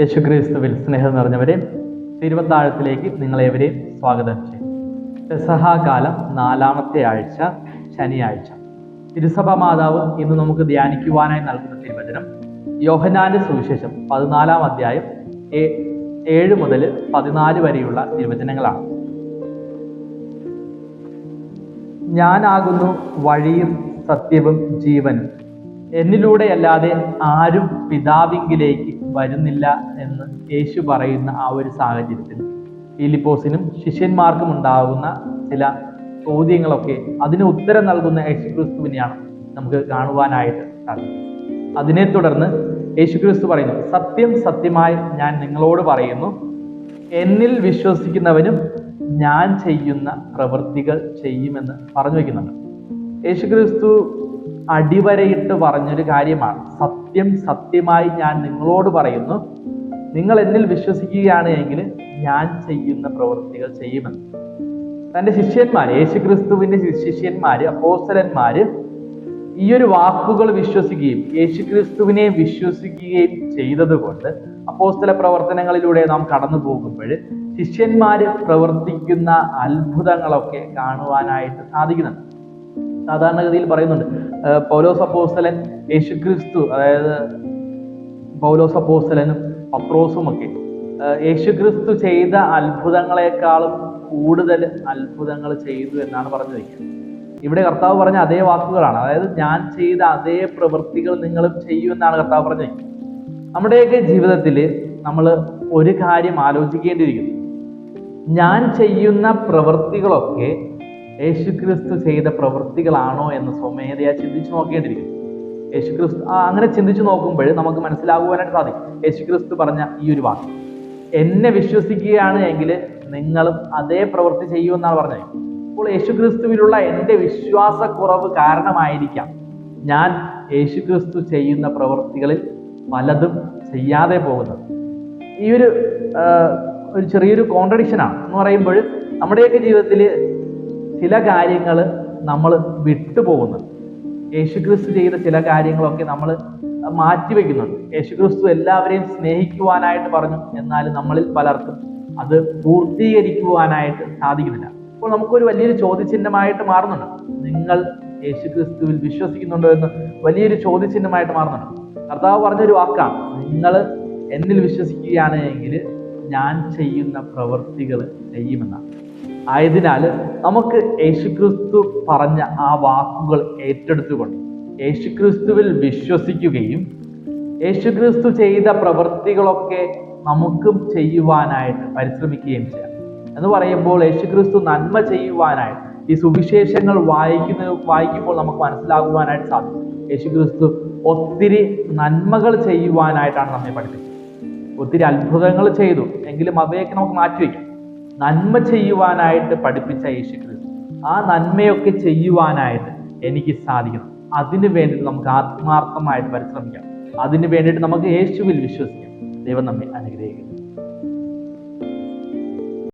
യേശുക്രിസ്തുവിൽ സ്നേഹം നിറഞ്ഞവരെ തിരുവത്താഴത്തിലേക്ക് നിങ്ങളേവരെയും സ്വാഗതം ചെയ്യും പെസഹാകാലം നാലാമത്തെ ആഴ്ച ശനിയാഴ്ച. തിരുസഭ മാതാവ് ഇന്ന് നമുക്ക് ധ്യാനിക്കുവാനായി നൽകുന്ന തിരുവചനം യോഹനാന്റെ സുവിശേഷം പതിനാലാം അധ്യായം ഏഴ് മുതൽ പതിനാല് വരെയുള്ള തിരുവചനങ്ങളാണ്. ഞാനാകുന്നു വഴിയും സത്യവും ജീവനും. എന്നിലൂടെയല്ലാതെ ആരും പിതാവിങ്കിലേക്ക് വരുന്നില്ല എന്ന് യേശു പറയുന്ന ആ ഒരു സാഹചര്യത്തിൽ ഫിലിപ്പോസിനും ശിഷ്യന്മാർക്കും ഉണ്ടാകുന്ന ചില ചോദ്യങ്ങളൊക്കെ അതിന് ഉത്തരം നൽകുന്ന യേശുക്രിസ്തുവിനെയാണ് നമുക്ക് കാണുവാനായിട്ട് സാധിക്കും അതിനെ തുടർന്ന് യേശുക്രിസ്തു പറയുന്നു സത്യം സത്യമായി ഞാൻ നിങ്ങളോട് പറയുന്നു എന്നിൽ വിശ്വസിക്കുന്നവനും ഞാൻ ചെയ്യുന്ന പ്രവൃത്തികൾ ചെയ്യുമെന്ന് പറഞ്ഞു വയ്ക്കുന്നുണ്ട്. യേശുക്രിസ്തു അടിവരയിട്ട് പറഞ്ഞൊരു കാര്യമാണ്. സത്യം സത്യമായി ഞാൻ നിങ്ങളോട് പറയുന്നു. നിങ്ങൾ എന്നിൽ വിശ്വസിക്കുകയാണ് എങ്കിൽ ഞാൻ ചെയ്യുന്ന പ്രവൃത്തികൾ ചെയ്യുമെന്ന്. തന്റെ ശിഷ്യന്മാർ യേശുക്രിസ്തുവിന്റെ ശിഷ്യന്മാർ അപ്പോസ്തലന്മാര് ഈ ഒരു വാക്കുകൾ വിശ്വസിക്കുകയും യേശുക്രിസ്തുവിനെ വിശ്വസിക്കുകയും ചെയ്തതുകൊണ്ട് അപ്പോസ്തല പ്രവർത്തനങ്ങളിലൂടെ നാം കടന്നു പോകുമ്പോൾ ശിഷ്യന്മാർ പ്രവർത്തിക്കുന്ന അത്ഭുതങ്ങളൊക്കെ കാണുവാനായിട്ട് സാധിക്കുന്നുണ്ട്. സാധാരണഗതിയിൽ പറയുന്നുണ്ട് പൗലോസ് അപ്പോസ്തലൻ യേശുക്രിസ്തു അതായത് പൗലോസ് പത്രോസും ഒക്കെ യേശു യേശുക്രിസ്തു ചെയ്ത അത്ഭുതങ്ങളെക്കാളും കൂടുതൽ അത്ഭുതങ്ങൾ ചെയ്തു എന്നാണ് പറഞ്ഞു വയ്ക്കുന്നത് ഇവിടെ കർത്താവ് പറഞ്ഞ അതേ വാക്കുകളാണ്. അതായത് ഞാൻ ചെയ്ത അതേ പ്രവൃത്തികൾ നിങ്ങളും ചെയ്യൂ എന്നാണ് കർത്താവ് പറഞ്ഞത് നമ്മുടെയൊക്കെ ജീവിതത്തിൽ നമ്മൾ ഒരു കാര്യം ആലോചിക്കേണ്ടിയിരിക്കുന്നു. ഞാൻ ചെയ്യുന്ന പ്രവൃത്തികളൊക്കെ യേശുക്രിസ്തു ചെയ്ത പ്രവൃത്തികളാണോ എന്ന് സ്വമേധയാ ചിന്തിച്ചു നോക്കേണ്ടിയിരിക്കുന്നു. യേശുക്രിസ്തു അങ്ങനെ ചിന്തിച്ചു നോക്കുമ്പോൾ നമുക്ക് മനസ്സിലാകുവാനായിട്ട് സാധിക്കും. യേശുക്രിസ്തു പറഞ്ഞ ഈ ഒരു വാക്ക്. എന്നെ വിശ്വസിക്കുകയാണ് എങ്കിൽ നിങ്ങളും അതേ പ്രവൃത്തി ചെയ്യുമെന്നാണ് പറഞ്ഞത്. അപ്പോൾ യേശുക്രിസ്തുവിലുള്ള എന്റെ വിശ്വാസക്കുറവ് കാരണമായിരിക്കാം. ഞാൻ യേശുക്രിസ്തു ചെയ്യുന്ന പ്രവൃത്തികളിൽ പലതും ചെയ്യാതെ പോകുന്നത്. ഈ ഒരു ഒരു ചെറിയൊരു കോൺട്രഡിക്ഷനാണ് എന്ന് പറയുമ്പോൾ നമ്മുടെയൊക്കെ ജീവിതത്തിൽ ചില കാര്യങ്ങൾ നമ്മൾ വിട്ടുപോകുന്നുണ്ട് യേശുക്രിസ്തു ചെയ്ത ചില കാര്യങ്ങളൊക്കെ നമ്മൾ മാറ്റിവെക്കുന്നുണ്ട്. യേശുക്രിസ്തു എല്ലാവരെയും സ്നേഹിക്കുവാനായിട്ട് പറഞ്ഞു. എന്നാൽ നമ്മളിൽ പലർക്കും അത് പൂർത്തീകരിക്കുവാനായിട്ട് സാധിക്കുന്നില്ല. അപ്പോൾ നമുക്കൊരു വലിയൊരു ചോദ്യചിഹ്നമായിട്ട് മാറുന്നുണ്ട്. നിങ്ങൾ യേശുക്രിസ്തുവിൽ വിശ്വസിക്കുന്നുണ്ടോ എന്ന് വലിയൊരു ചോദ്യചിഹ്നമായിട്ട് മാറുന്നുണ്ട്. കർത്താവ് പറഞ്ഞൊരു വാക്കാണ്. നിങ്ങൾ എന്നിൽ വിശ്വസിക്കുകയാണ് എങ്കിൽ ഞാൻ ചെയ്യുന്ന പ്രവൃത്തികൾ ചെയ്യുമെന്നാണ്. ആയതിനാൽ നമുക്ക് യേശുക്രിസ്തു പറഞ്ഞ ആ വാക്കുകൾ ഏറ്റെടുത്തുകൊണ്ട് യേശുക്രിസ്തുവിൽ വിശ്വസിക്കുകയും യേശുക്രിസ്തു ചെയ്ത പ്രവൃത്തികളൊക്കെ നമുക്കും ചെയ്യുവാനായിട്ട് പരിശ്രമിക്കുകയും ചെയ്യാം. എന്ന് പറയുമ്പോൾ യേശുക്രിസ്തു നന്മ ചെയ്യുവാനായിട്ട് ഈ സുവിശേഷങ്ങൾ വായിക്കുന്ന വായിക്കുമ്പോൾ നമുക്ക് മനസ്സിലാകുവാനായിട്ട് സാധിക്കും. യേശുക്രിസ്തു ഒത്തിരി നന്മകൾ ചെയ്യുവാനായിട്ടാണ് നമ്മെ പഠിപ്പിച്ചത്. ഒത്തിരി അത്ഭുതങ്ങൾ ചെയ്തു. എങ്കിലും അവയൊക്കെ നമുക്ക് മാറ്റിവെക്കാം. നന്മ ചെയ്യുവാനായിട്ട് പഠിപ്പിച്ച യേശുക്രിസ്തു. ആ നന്മയൊക്കെ ചെയ്യുവാനായിട്ട് എനിക്ക് സാധിക്കണം. അതിനു വേണ്ടിയിട്ട് നമുക്ക് ആത്മാർത്ഥമായിട്ട് പരിശ്രമിക്കാം. അതിനു വേണ്ടിയിട്ട് നമുക്ക് യേശുവിൽ വിശ്വസിക്കാം. ദൈവം നമ്മെ അനുഗ്രഹിക്കും